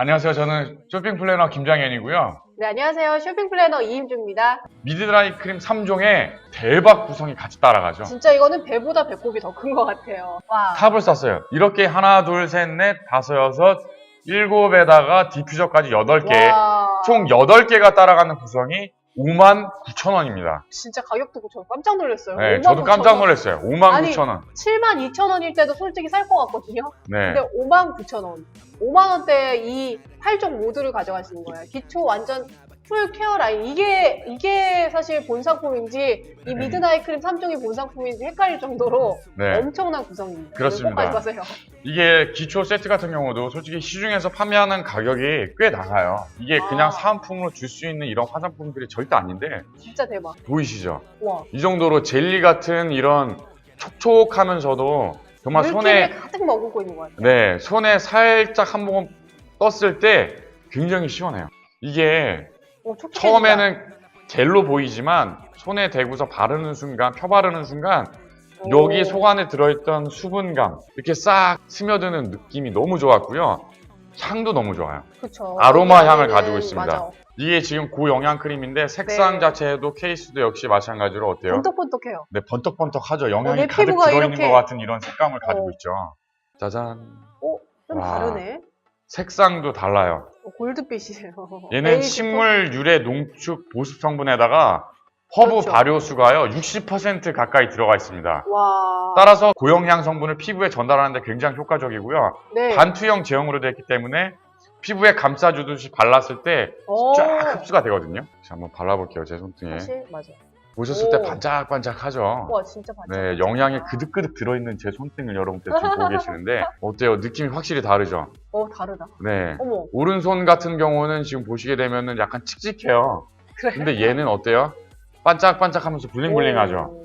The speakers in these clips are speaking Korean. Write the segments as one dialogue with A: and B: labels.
A: 안녕하세요. 저는 쇼핑 플래너 김장현이고요.
B: 네, 안녕하세요. 쇼핑 플래너 이임주입니다.
A: 미드드라이 크림 3종에 대박 구성이 같이 따라가죠.
B: 진짜 이거는 배보다 배꼽이 더 큰 것 같아요. 와.
A: 탑을 쌌어요. 이렇게 하나, 둘, 셋, 넷, 다섯, 여섯, 일곱에다가 디퓨저까지 여덟 개,
B: 와.
A: 총 여덟 개가 따라가는 구성이 5만 9천 원입니다.
B: 진짜 가격 듣고 저 깜짝 놀랐어요.
A: 네,
B: 5만
A: 저도
B: 9천
A: 깜짝
B: 원.
A: 놀랐어요. 5만
B: 아니,
A: 9천 원.
B: 7만 2천 원일 때도 솔직히 살 것 같거든요.
A: 네.
B: 근데 5만 9천 원. 5만 원대에 이 8종 모두를 가져가시는 거예요. 기초 완전 풀 케어 라인. 이게, 이게 사실 본 상품인지, 이
A: 네.
B: 미드나잇 크림 3종이 본 상품인지 헷갈릴 정도로
A: 네.
B: 엄청난 구성입니다.
A: 그렇습니다.
B: 꼭 가져가세요.
A: 이게 기초 세트 같은 경우도 솔직히 시중에서 판매하는 가격이 꽤 나가요. 이게 그냥
B: 아.
A: 사은품으로 줄 수 있는 이런 화장품들이 절대 아닌데
B: 진짜 대박.
A: 보이시죠?
B: 와.
A: 이 정도로 젤리 같은 이런 촉촉하면서도 정말 손에
B: 가득 머금고 있는 것 같아요.
A: 네 손에 살짝 한 모금 떴을 때 굉장히 시원해요. 이게
B: 어, 촉촉해진다.
A: 처음에는 젤로 보이지만 손에 대고서 바르는 순간 펴 바르는 순간
B: 오.
A: 여기 속 안에 들어있던 수분감 이렇게 싹 스며드는 느낌이 너무 좋았고요. 향도 너무 좋아요.
B: 그쵸.
A: 아로마 향을
B: 여기는
A: 가지고 있습니다.
B: 맞아.
A: 이게 지금 고영양 크림인데 색상
B: 네.
A: 자체도 케이스도 역시 마찬가지로 어때요?
B: 번떡번떡해요.
A: 네, 번떡번떡하죠.
B: 어,
A: 영양이
B: 내
A: 가득
B: 피부가
A: 들어있는
B: 이렇게-
A: 것 같은 이런 색감을 가지고
B: 어.
A: 있죠. 짜잔.
B: 좀
A: 와.
B: 다르네.
A: 색상도 달라요.
B: 어, 골드빛이에요.
A: 얘는
B: 베이지
A: 식물 유래 농축 보습 성분에다가 허브
B: 그렇죠.
A: 발효수가요 60% 가까이 들어가 있습니다.
B: 톤. 와.
A: 따라서 고영양 성분을 피부에 전달하는 데 굉장히 효과적이고요.
B: 네.
A: 반투형 제형으로 되어 있기 때문에 피부에 감싸주듯이 발랐을 때
B: 어.
A: 쫙 흡수가 되거든요. 자, 한번 발라볼게요, 제 손등에.
B: 사실 맞아.
A: 보셨을
B: 오.
A: 때 반짝반짝하죠?
B: 와 진짜 반짝.
A: 네, 영양이 그득그득 들어있는 제 손등을 여러분들 지금 보고 계시는데 어때요? 느낌이 확실히 다르죠?
B: 어 다르다.
A: 네.
B: 어머.
A: 오른손 같은 경우는 지금 보시게 되면은 약간 칙칙해요.
B: 그래.
A: 근데 얘는 어때요? 반짝반짝하면서 블링블링하죠.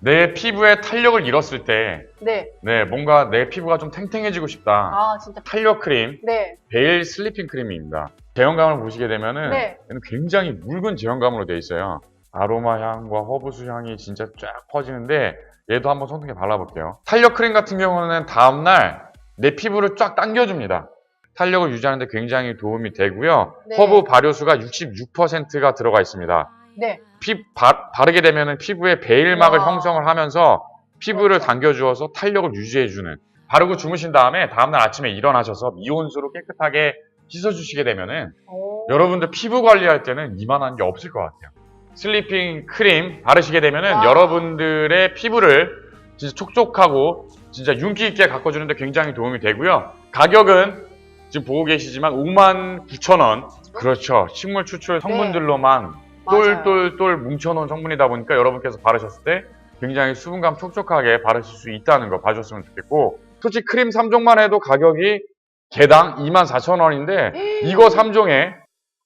B: 오.
A: 내 피부에 탄력을 잃었을 때,
B: 네.
A: 네, 뭔가 내 피부가 좀 탱탱해지고 싶다.
B: 아 진짜.
A: 탄력 크림,
B: 네.
A: 베일 슬리핑 크림입니다. 제형감을 보시게 되면은
B: 네.
A: 얘는 굉장히 묽은 제형감으로 되어 있어요. 아로마 향과 허브수 향이 진짜 쫙 퍼지는데 얘도 한번 손등에 발라볼게요. 탄력 크림 같은 경우는 다음날 내 피부를 쫙 당겨줍니다. 탄력을 유지하는데 굉장히 도움이 되고요.
B: 네.
A: 허브 발효수가 66%가 들어가 있습니다.
B: 네.
A: 피, 바, 바르게 되면 피부에 베일막을
B: 와.
A: 형성을 하면서 피부를
B: 그렇죠.
A: 당겨주어서 탄력을 유지해주는 바르고 주무신 다음에 다음날 아침에 일어나셔서 미온수로 깨끗하게 씻어주시게 되면은
B: 오.
A: 여러분들 피부 관리할 때는 이만한 게 없을 것 같아요. 슬리핑 크림 바르시게 되면은
B: 와.
A: 여러분들의 피부를 진짜 촉촉하고 진짜 윤기 있게 가꿔주는데 굉장히 도움이 되고요. 가격은 지금 보고 계시지만 5만 9천 원. 그렇죠. 식물 추출 성분들로만
B: 맞아요.
A: 똘똘똘 뭉쳐놓은 성분이다 보니까 여러분께서 바르셨을 때 굉장히 수분감 촉촉하게 바르실 수 있다는 거 봐줬으면 좋겠고 솔직히 크림 3종만 해도 가격이 개당 24,000원인데 이거 3종에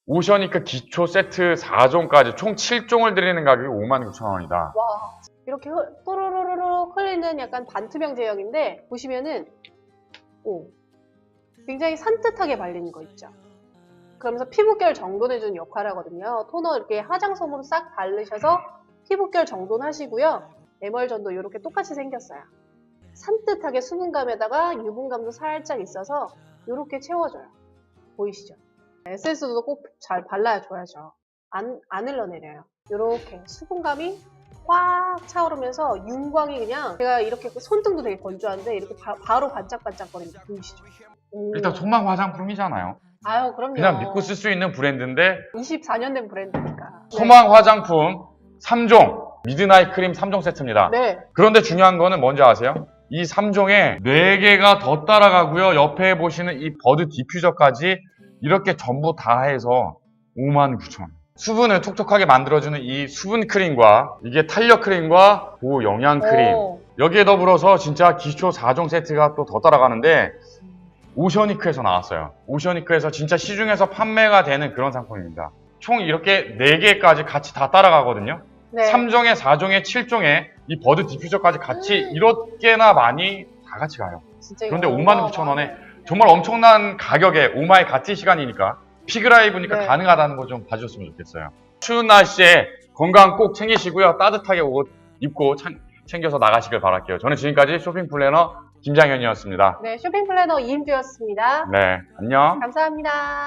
A: 오셔니까 기초 세트 4종까지 총 7종을 드리는 가격이 59,000원이다.
B: 와. 이렇게 흐- 또로로로로 흘리는 약간 반투명 제형인데 보시면은 오 굉장히 산뜻하게 발리는 거 있죠. 그러면서 피부결 정돈해주는 역할을 하거든요. 토너 이렇게 화장솜으로 싹 바르셔서 피부결 정돈하시고요. 에멀전도 이렇게 똑같이 생겼어요. 산뜻하게 수분감에다가 유분감도 살짝 있어서 이렇게 채워줘요. 보이시죠? 에센스도 꼭 잘 발라줘야죠. 안, 안 흘러내려요. 이렇게 수분감이 꽉 차오르면서 윤광이 그냥 제가 이렇게 손등도 되게 건조한데 이렇게 바, 로 반짝반짝거립니다. 보이시죠? 오.
A: 일단 소망 화장품이잖아요.
B: 아유 그럼요.
A: 그냥 믿고 쓸 수 있는 브랜드인데
B: 24년 된 브랜드니까. 네.
A: 소망 화장품 3종 미드나잇 크림 3종 세트입니다.
B: 네.
A: 그런데 중요한 거는 뭔지 아세요? 이 3종에 4개가 더 따라가고요. 옆에 보시는 이 버드 디퓨저까지 이렇게 전부 다 해서 59,000원. 수분을 촉촉하게 만들어주는 이 수분 크림과 이게 탄력 크림과 고영양 크림
B: 오.
A: 여기에 더불어서 진짜 기초 4종 세트가 또 더 따라가는데 오셔니크에서 나왔어요. 오셔니크에서 진짜 시중에서 판매가 되는 그런 상품입니다. 총 이렇게 4개까지 같이 다 따라가거든요.
B: 네.
A: 3종에 4종에 7종에 이 버드 디퓨저까지 같이 이렇게나 많이 다 같이 가요. 그런데
B: 어마어마하네.
A: 59,000원에 정말 엄청난 가격에 오마이 가티 시간이니까 피그라이브니까
B: 네.
A: 가능하다는 거 좀 봐주셨으면 좋겠어요. 추운 날씨에 건강 꼭 챙기시고요. 따뜻하게 옷 입고 챙- 챙겨서 나가시길 바랄게요. 저는 지금까지 쇼핑 플래너 김장현이었습니다.
B: 네, 쇼핑 플래너 이임주였습니다.
A: 네, 안녕.
B: 감사합니다.